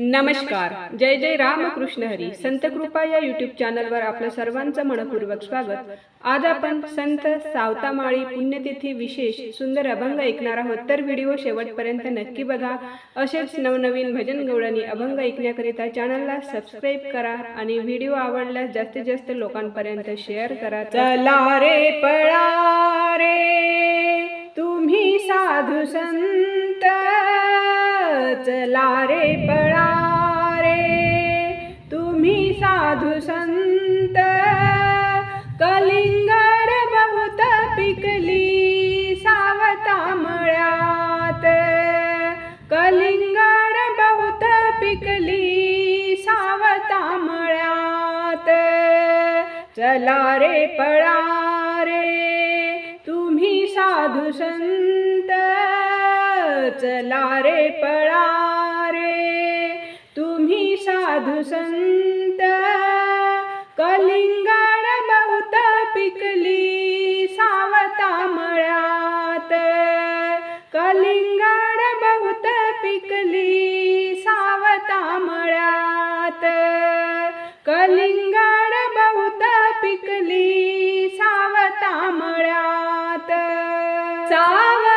नमस्कार. जय जय रामकृष्ण हरी. संत कृपा या युट्यूब चॅनलवर आपलं सर्वांचं मनपूर्वक स्वागत. आज आपण संत सावतामाळी पुण्यतिथी विशेष सुंदर अभंग ऐकणार आहोत. तर व्हिडिओ शेवटपर्यंत नक्की बघा. असेच नवनवीन भजन गवळणी अभंग ऐकण्याकरिता चॅनलला सबस्क्राईब करा आणि व्हिडिओ आवडल्यास जास्तीत जास्त लोकांपर्यंत शेअर करा. चला रे पळा रे. तुम्ही साधू संत. चला रे पळा साधू संत कलिंगड बहुत पिकली सावता मळ्यात. कलिंगड बहुत पिकली सावता मळ्यात. चला रे पळा रे तुम्ही साधू संत चला रे पळा रे तुम्ही साधू संत. शिंगाड बहुत पिकली सावता मळ्यात. कलिंगाड बहुत पिकली सावता मळ्यात. कलिंगाड बहुत पिकली सावता मळ्यात. सावता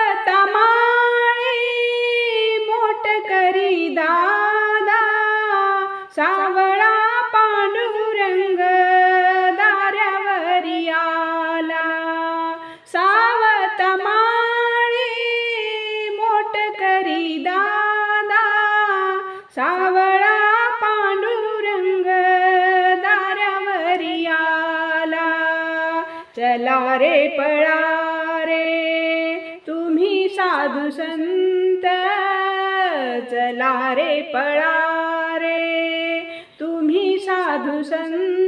सावळा पांडुरंग दाऱ्यावरी आला चला रे पळा रे तुम्ही साधू संत चला रे पळा रे तुम्ही साधू संत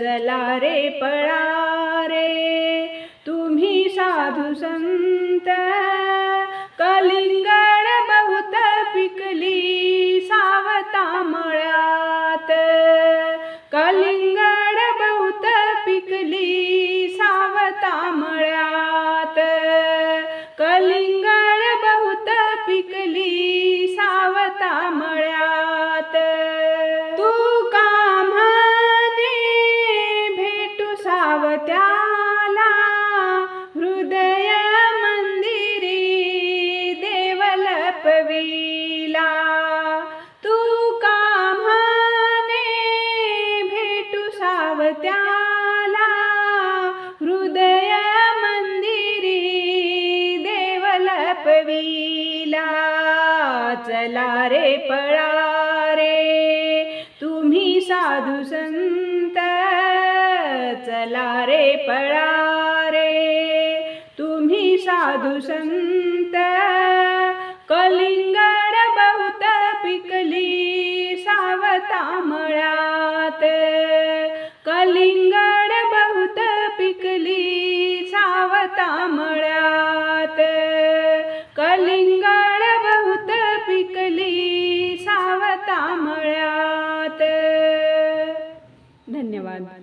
चला रे पळा रे. तुम्ही साधू संत साधू संत चला रे पळा रे तुम्ही साधू संत कली धन्यवाद